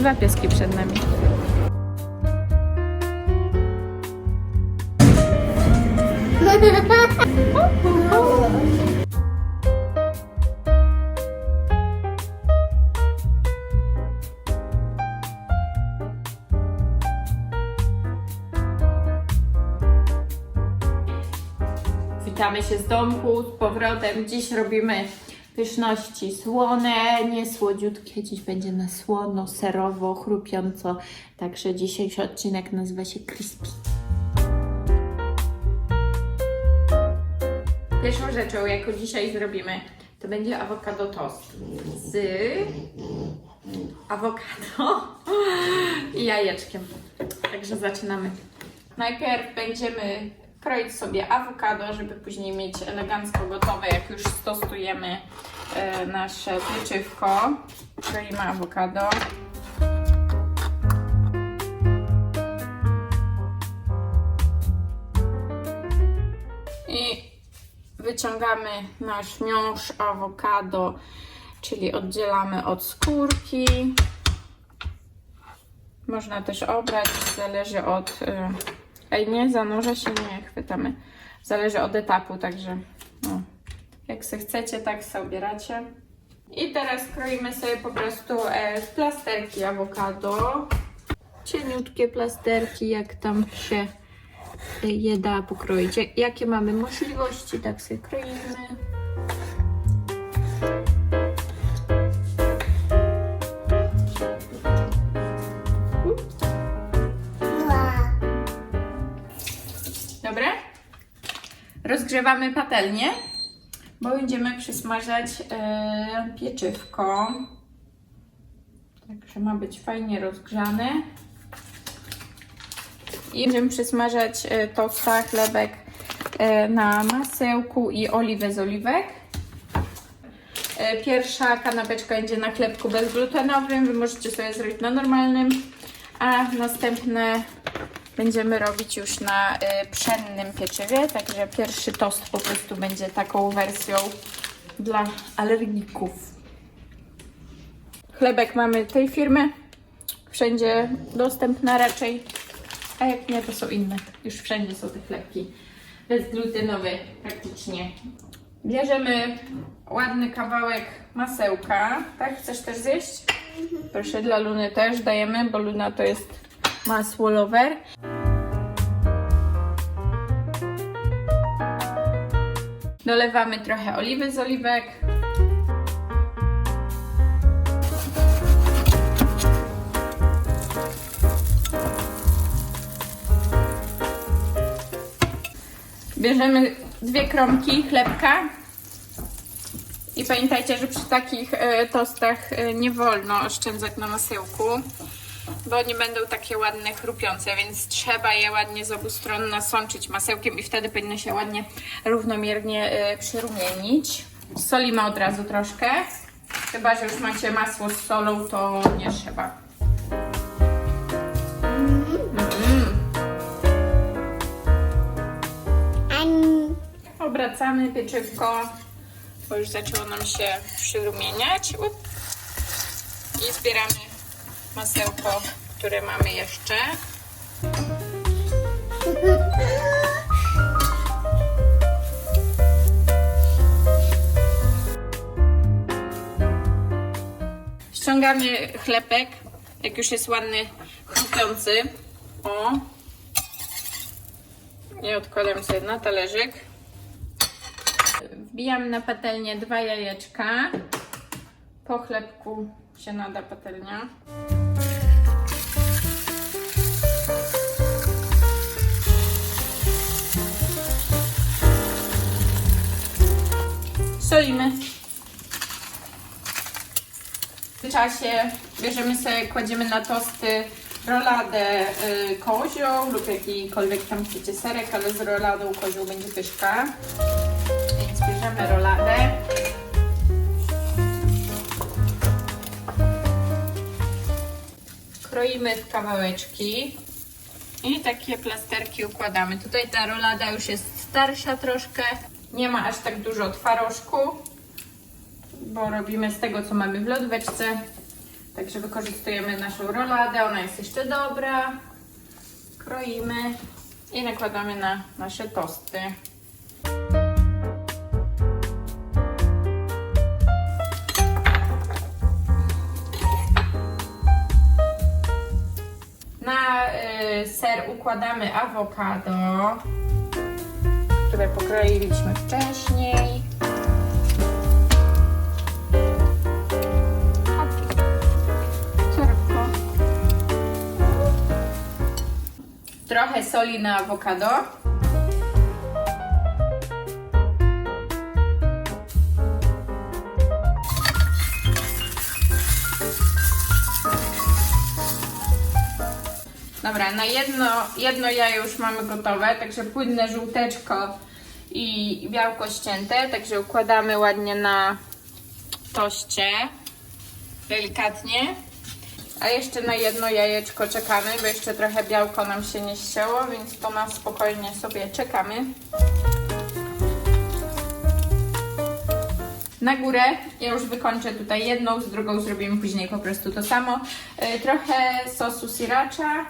Dwa pieski przed nami. Witamy się z domku, z powrotem. Dziś robimy pyszności słone, nie słodziutkie. Dziś będzie na słono, serowo, chrupiąco. Także dzisiejszy odcinek nazywa się Crispy. Pierwszą rzeczą, jaką dzisiaj zrobimy, to będzie awokado toast z awokado i jajeczkiem. Także zaczynamy. Najpierw będziemy kroić sobie awokado, żeby później mieć elegancko gotowe, jak już stosujemy e, nasze pieczywko. Kroimy awokado. I wyciągamy nasz miąższ awokado, czyli oddzielamy od skórki. Można też obrać, zależy od. Ej, nie, zanurza się, nie, chwytamy. Zależy od etapu, także no, jak se chcecie, tak sobie obieracie. I teraz kroimy sobie po prostu e, plasterki awokado. Cieniutkie plasterki, jak tam się e, je da pokroić. Jak- Jakie mamy możliwości, tak sobie kroimy. Rozgrzewamy patelnię, bo będziemy przysmażać e, pieczywko. Także ma być fajnie rozgrzane. I będziemy przysmażać e, tosta, chlebek e, na masełku i oliwę z oliwek. E, Pierwsza kanapeczka będzie na chlebku bezglutenowym. Wy możecie sobie zrobić na normalnym, a następne będziemy robić już na y, pszennym pieczywie. Także pierwszy tost po prostu będzie taką wersją dla alergików. Chlebek mamy tej firmy. Wszędzie dostępna raczej. A jak nie, to są inne. Już wszędzie są te chlebki bezglutenowe praktycznie. Bierzemy ładny kawałek masełka. Tak? Chcesz też zjeść? Proszę, dla Luny też dajemy, bo Luna to jest masło lover. Dolewamy trochę oliwy z oliwek. Bierzemy dwie kromki chlebka. I pamiętajcie, że przy takich e, tostach e, nie wolno oszczędzać na masełku, bo nie będą takie ładne, chrupiące, więc trzeba je ładnie z obu stron nasączyć masełkiem i wtedy powinno się ładnie, równomiernie e, przyrumienić. Solimy od razu troszkę, chyba że już macie masło z solą, to nie trzeba. Obracamy pieczywko, bo już zaczęło nam się przyrumieniać. Up. I zbieramy masełko, które mamy jeszcze. Ściągamy chlebek, jak już jest ładny, chrupiący. O. I odkładam sobie na talerzyk. Wbijam na patelnię dwa jajeczka. Po chlebku się nada patelnia. Solimy. W czasie bierzemy sobie, kładziemy na tosty roladę y, kozią lub jakikolwiek tam chcecie serek, ale z roladą kozią będzie pyszka. Więc bierzemy roladę. Kroimy w kawałeczki i takie plasterki układamy. Tutaj ta rolada już jest starsza troszkę. Nie ma aż tak dużo twarożku, bo robimy z tego, co mamy w lodóweczce. Także wykorzystujemy naszą roladę, ona jest jeszcze dobra. Kroimy i nakładamy na nasze tosty. Na y, ser układamy awokado, które pokroiliśmy wcześniej. Trochę soli na awokado. Dobra, na jedno, jedno jajo już mamy gotowe, także płynne żółteczko i białko ścięte, także układamy ładnie na toście, delikatnie. A jeszcze na jedno jajeczko czekamy, bo jeszcze trochę białko nam się nie ścięło, więc to na spokojnie sobie czekamy. Na górę ja już wykończę tutaj jedną, z drugą zrobimy później po prostu to samo. Y, Trochę sosu sriracha.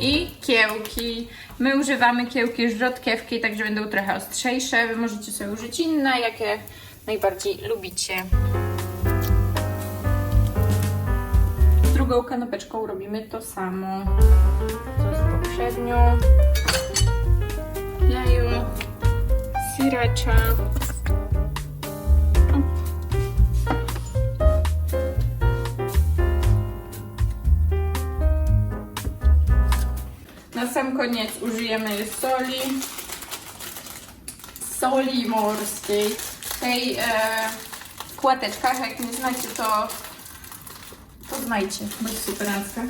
I kiełki. My używamy kiełki rzodkiewki, także będą trochę ostrzejsze. Wy możecie sobie użyć inne, jakie najbardziej lubicie. Z drugą kanapeczką robimy to samo, co z poprzednią. Jajo, sriracha. Na sam koniec użyjemy soli. Soli morskiej. W tej e, płateczkach, jak nie znacie, to poznajcie, bo jest super nazwa.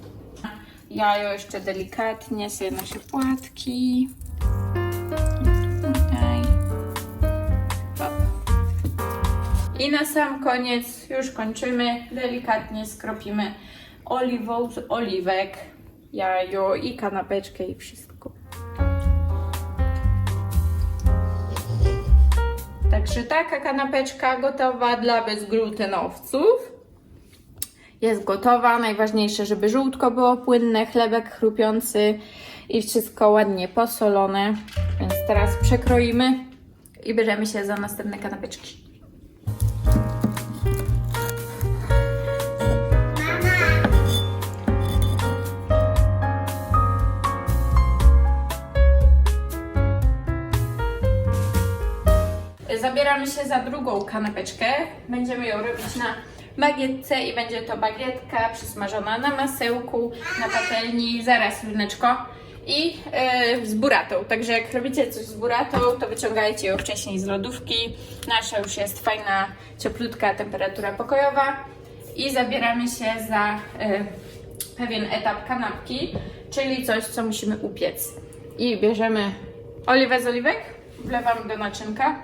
Jajo jeszcze delikatnie, sobie nasze płatki. I na sam koniec już kończymy. Delikatnie skropimy oliwą z oliwek, jajo i kanapeczkę i wszystko. Także taka kanapeczka gotowa dla bezglutenowców. Jest gotowa. Najważniejsze, żeby żółtko było płynne, chlebek chrupiący i wszystko ładnie posolone. Więc teraz przekroimy i bierzemy się za następne kanapeczki. Zabieramy się za drugą kanapeczkę. Będziemy ją robić na bagietce i będzie to bagietka przysmażona na masełku, na patelni, zaraz luneczko i yy, z buratą. Także jak robicie coś z buratą, to wyciągajcie ją wcześniej z lodówki. Nasza już jest fajna, cieplutka temperatura pokojowa i zabieramy się za yy, pewien etap kanapki, czyli coś, co musimy upiec. I bierzemy oliwę z oliwek, wlewamy do naczynka.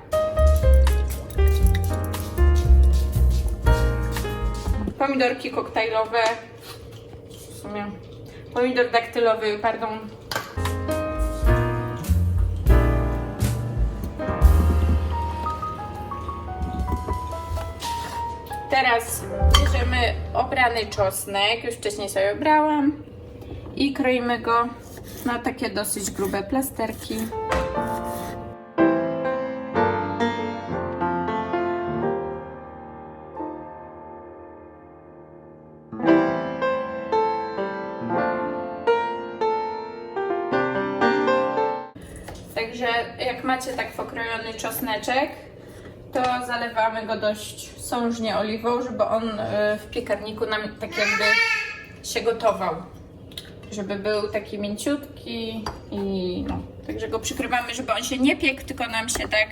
Pomidorki koktajlowe. W sumie. Pomidor daktylowy, pardon. Teraz bierzemy obrany czosnek, już wcześniej sobie obrałam i kroimy go na takie dosyć grube plasterki. Zalewamy go dość sążnie oliwą, żeby on e, w piekarniku nam tak jakby się gotował. Żeby był taki mięciutki i no, także go przykrywamy, żeby on się nie piekł, tylko nam się tak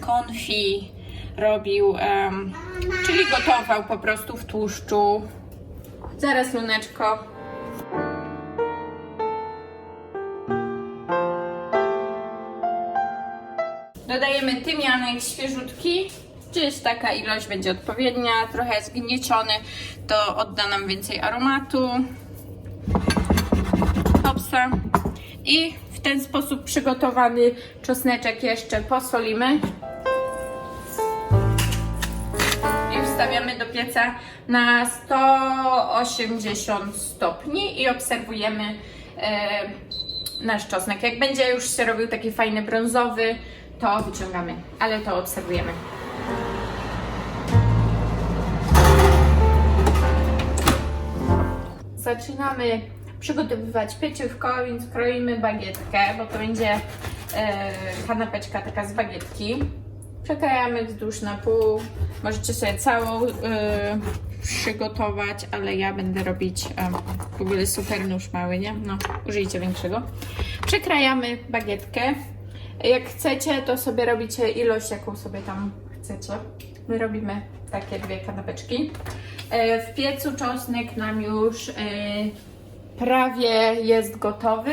konfi robił, em, czyli gotował po prostu w tłuszczu. Zaraz luneczko. Dodajemy tymianek świeżutki gdzieś taka ilość będzie odpowiednia, trochę zgnieciony, to odda nam więcej aromatu. Hopsa. I w ten sposób przygotowany czosneczek jeszcze posolimy. I wstawiamy do pieca na 180 stopni i obserwujemy e, nasz czosnek. Jak będzie już się robił taki fajny brązowy, to wyciągamy, ale to obserwujemy. Zaczynamy przygotowywać pieczywko, więc kroimy bagietkę, bo to będzie e, kanapeczka taka z bagietki. Przekrajamy wzdłuż na pół. Możecie sobie całą e, przygotować, ale ja będę robić e, w ogóle super nóż mały, nie? No, użyjcie większego. Przekrajamy bagietkę. Jak chcecie, to sobie robicie ilość, jaką sobie tam chcecie. My robimy takie dwie kanapeczki. E, W piecu czosnek nam już e, prawie jest gotowy,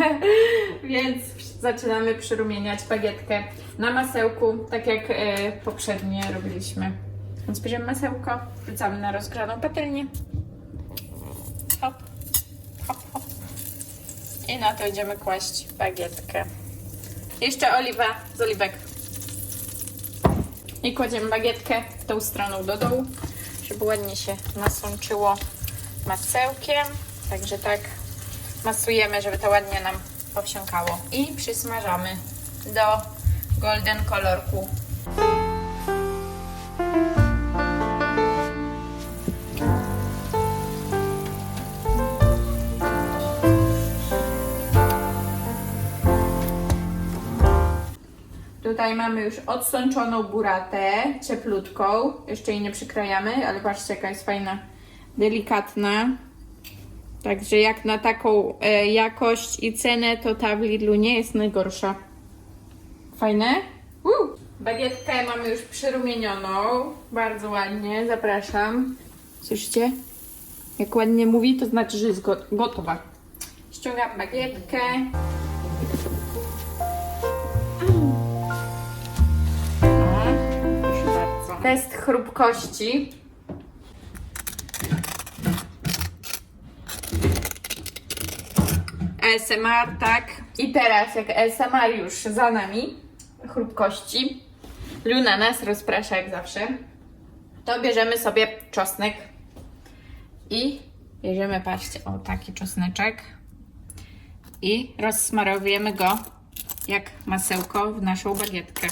więc zaczynamy przyrumieniać bagietkę na masełku, tak jak e, poprzednie robiliśmy. Więc bierzemy masełko, wrzucamy na rozgrzaną patelnię. Hop, hop, hop. I na to idziemy kłaść bagietkę. Jeszcze oliwa z oliwek. I kładziemy bagietkę tą stroną do dołu, żeby ładnie się nasączyło masełkiem. Także tak masujemy, żeby to ładnie nam powsiąkało. I przysmażamy do golden kolorku. Tutaj mamy już odsączoną buratę, cieplutką. Jeszcze jej nie przykrajamy, ale patrzcie jaka jest fajna, delikatna. Także jak na taką e, jakość i cenę, to ta w Lidlu nie jest najgorsza. Fajne? Bagietkę mamy już przyrumienioną. Bardzo ładnie, zapraszam. Słyszycie? Jak ładnie mówi, to znaczy, że jest go- gotowa. Ściągam bagietkę. Test chrupkości. ASMR, tak. I teraz, jak ASMR już za nami, chrupkości, Luna nas rozprasza jak zawsze, to bierzemy sobie czosnek i bierzemy, patrzcie, o taki czosneczek i rozsmarowujemy go jak masełko w naszą bagietkę.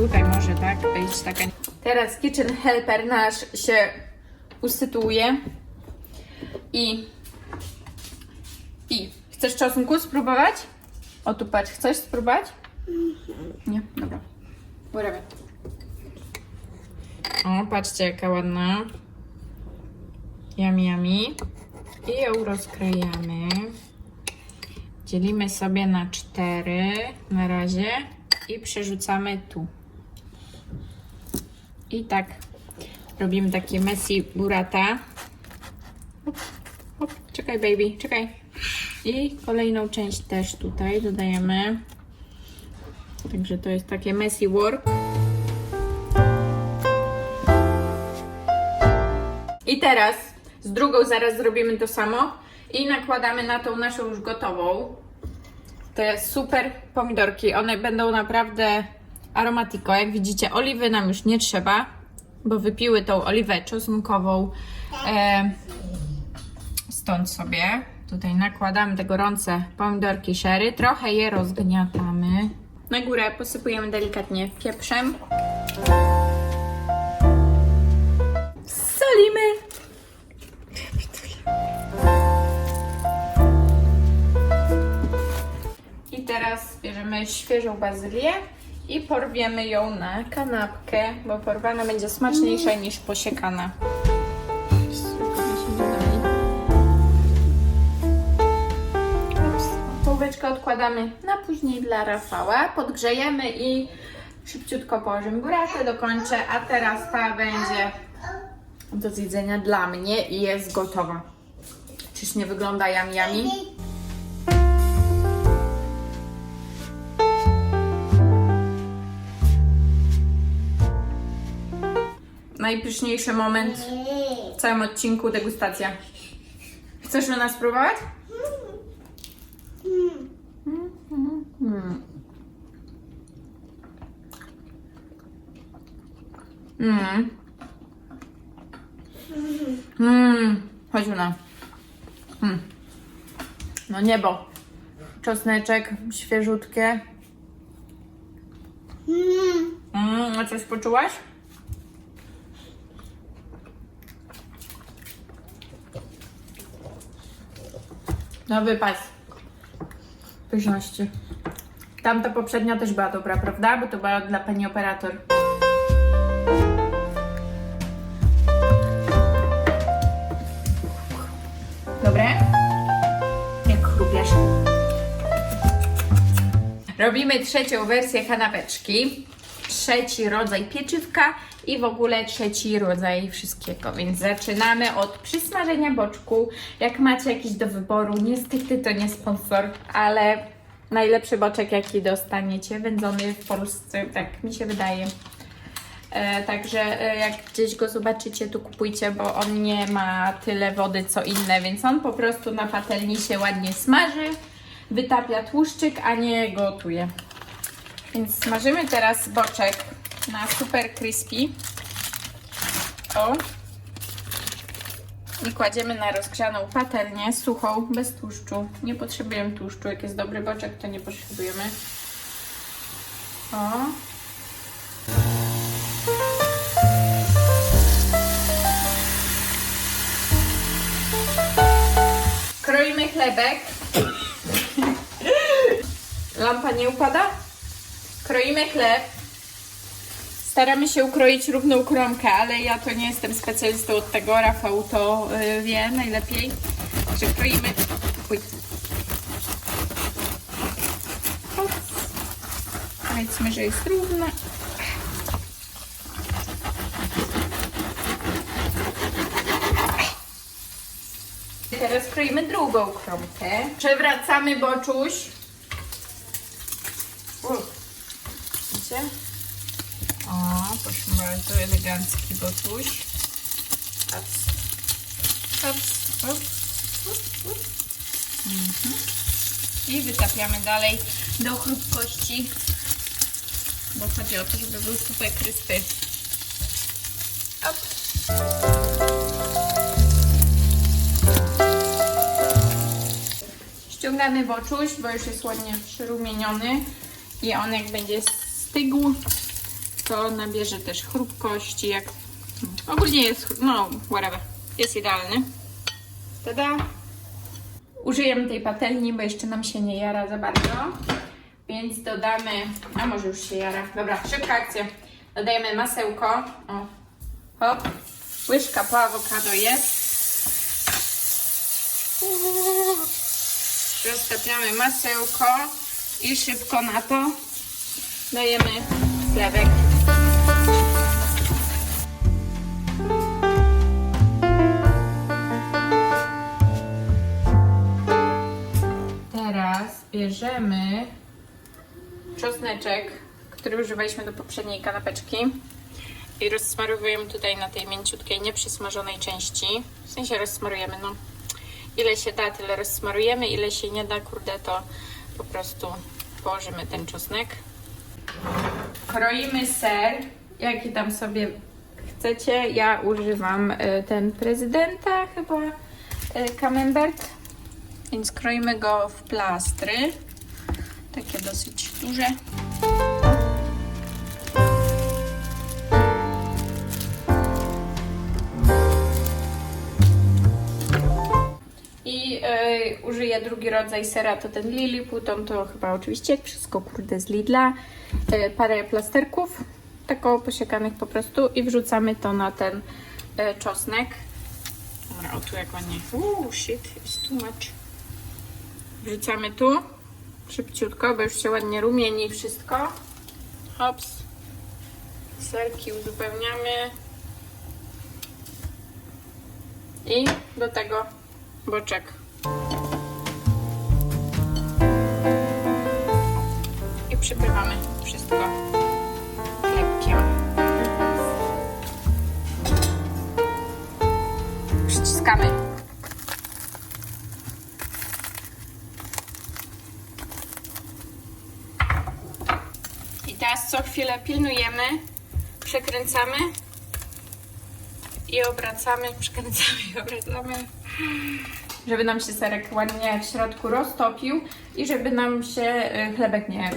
Tutaj może tak być taka. Teraz kitchen helper nasz się usytuuje i i chcesz czosnku spróbować? O tu patrz, chcesz spróbować? Nie, dobra. Whatever. O, patrzcie jaka ładna. Yummy, yummy. I ją rozkrajamy. Dzielimy sobie na cztery na razie i przerzucamy tu. I tak robimy takie messy burrata. Hop, hop, czekaj baby, czekaj. I kolejną część też tutaj dodajemy. Także to jest takie messy work. I teraz z drugą zaraz zrobimy to samo i nakładamy na tą naszą już gotową te super pomidorki. One będą naprawdę aromatiko. Jak widzicie, oliwy nam już nie trzeba, bo wypiły tą oliwę czosnkową. E, stąd sobie tutaj nakładamy te gorące pomidorki sherry. Trochę je rozgniatamy. Na górę posypujemy delikatnie pieprzem. Solimy. I teraz bierzemy świeżą bazylię i porwiemy ją na kanapkę, bo porwana będzie smaczniejsza niż posiekana. Połóweczkę odkładamy na później dla Rafała. Podgrzejemy i szybciutko położymy buratę, dokończę, a teraz ta będzie do zjedzenia dla mnie i jest gotowa. Czyż nie wygląda yum yummy? najpyszniejszy moment w całym odcinku degustacja. Chcesz na nas spróbować? Mmm. Mmm. Mmm. Chodźmy na. Mm. No niebo. Czosneczek świeżutkie. Mmm. Mm, a coś poczułaś? No wypas. Pyszności. Tamta poprzednia też była dobra, prawda? Bo to była dla pani operator. Dobre? Jak chrupiesz? Robimy trzecią wersję kanapeczki. Trzeci rodzaj pieczywka i w ogóle trzeci rodzaj wszystkiego. Więc zaczynamy od przysmażenia boczku. Jak macie jakiś do wyboru, niestety to nie sponsor, ale najlepszy boczek jaki dostaniecie, wędzony w Polsce, tak mi się wydaje. E, także e, jak gdzieś go zobaczycie, to kupujcie, bo on nie ma tyle wody co inne, więc on po prostu na patelni się ładnie smaży, wytapia tłuszczyk, a nie gotuje. Więc smażymy teraz boczek na super crispy. O. I kładziemy na rozgrzaną patelnię, suchą, bez tłuszczu. Nie potrzebujemy tłuszczu. Jak jest dobry boczek, to nie potrzebujemy. O. Kroimy chlebek. Lampa nie upada? Kroimy chleb. Staramy się ukroić równą kromkę, ale ja to nie jestem specjalistą od tego. Rafał to y, wie najlepiej. Także kroimy. Uj. Powiedzmy, że jest równa. Teraz kroimy drugą kromkę. Przewracamy boczuś. Uff. Widzicie? O, proszę bardzo, elegancki botuś. Hops. Hops. Hop. Up, up. Mhm. I wytapiamy dalej do chrupkości. Bo chodzi o to, żeby był super kryspy. Op. Ściągamy boczuś, bo już jest ładnie przyrumieniony i on jak będzie stygł, to nabierze też chrupkości, jak ogólnie jest, no whatever, jest idealny. Tada! Użyjemy tej patelni, bo jeszcze nam się nie jara za bardzo, więc dodamy, a może już się jara, dobra, szybka akcja. Dodajemy masełko, o, hop, łyżka po awokado jest. Roztapiamy masełko i szybko na to dajemy chlebek. Teraz bierzemy czosneczek, który używaliśmy do poprzedniej kanapeczki i rozsmarowujemy tutaj na tej mięciutkiej, nieprzysmażonej części. W sensie rozsmarujemy, no ile się da, tyle rozsmarujemy, ile się nie da, kurde, to po prostu położymy ten czosnek. Kroimy ser, jaki tam sobie chcecie. Ja używam y, ten prezydenta, chyba y, camembert, więc kroimy go w plastry, takie dosyć duże. Użyję drugi rodzaj sera, to ten Liliputon, to chyba oczywiście wszystko kurde z Lidla. Y, parę plasterków, tak około posiekanych po prostu i wrzucamy to na ten y, czosnek. Dobra, o tu jak ładnie. Uuu, shit, it's too much. Wrzucamy tu, szybciutko, bo już się ładnie rumieni wszystko. Hops. Serki uzupełniamy. I do tego boczek. I przypływamy wszystko lekkiem. Przyciskamy. I teraz co chwilę pilnujemy, przekręcamy i obracamy, przekręcamy i obracamy, żeby nam się serek ładnie w środku roztopił i żeby nam się y, chlebek nie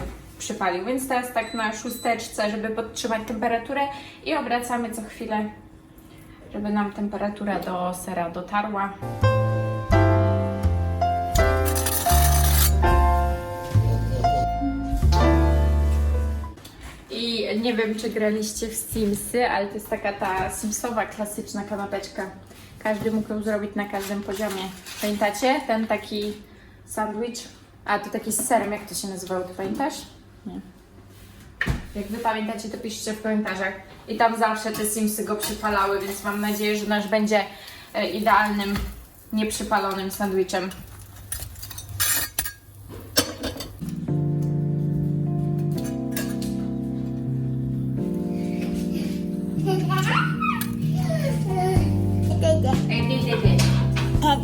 przypalił. Więc teraz tak na szósteczce, żeby podtrzymać temperaturę i obracamy co chwilę, żeby nam temperatura do sera dotarła. I nie wiem, czy graliście w Simsy, ale to jest taka ta Simsowa klasyczna kanapeczka. Każdy mógł ją zrobić na każdym poziomie. Pamiętacie? Ten taki sandwich. A to taki z serem, jak to się nazywało, ty pamiętasz? Nie. Jak wy pamiętacie, to piszcie w komentarzach. I tam zawsze te Simsy go przypalały, więc mam nadzieję, że nasz będzie e, idealnym, nieprzypalonym sandwichem. Chodź,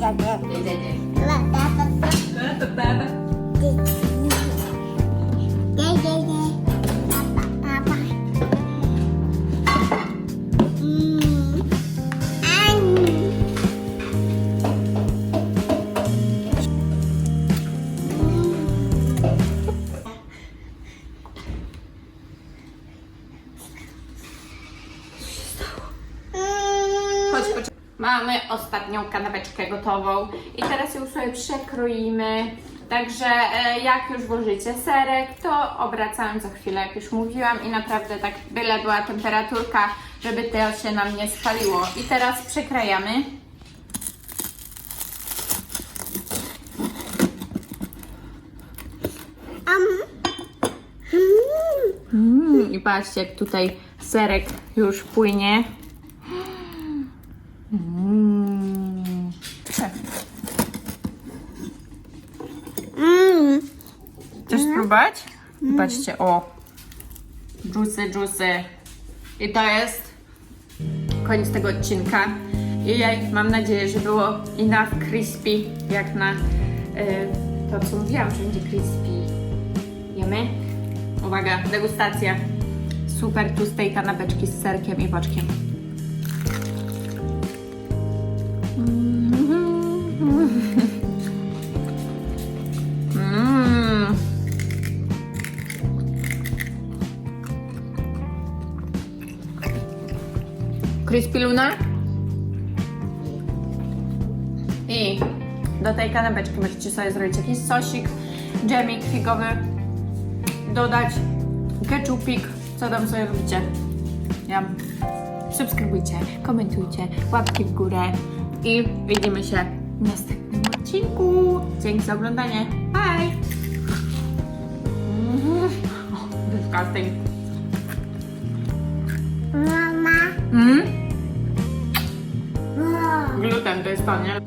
kanapeczkę gotową i teraz ją sobie przekroimy. Także e, jak już włożycie serek, to obracałem co chwilę, jak już mówiłam i naprawdę tak byle była temperaturka, żeby to się nam nie spaliło. I teraz przekrajamy. Mm, I patrzcie, jak tutaj serek już płynie. Mm. Spróbować? Patrzcie, o. Dżusy, dżusy. I to jest koniec tego odcinka. I ja mam nadzieję, że było enough crispy, jak na y, to, co mówiłam, że będzie crispy. Jemy? Uwaga, degustacja. Super tłustej kanapeczki z serkiem i boczkiem. Mmm. Crispy Luna. I do tej kanapeczki możecie sobie zrobić jakiś sosik, dżemik figowy, dodać keczupik, co tam sobie lubicie. Ja. Subskrybujcie, komentujcie, łapki w górę i widzimy się w następnym odcinku. Dzięki za oglądanie. Bye! Disgusting. Mm? Gluten to jest to, nie?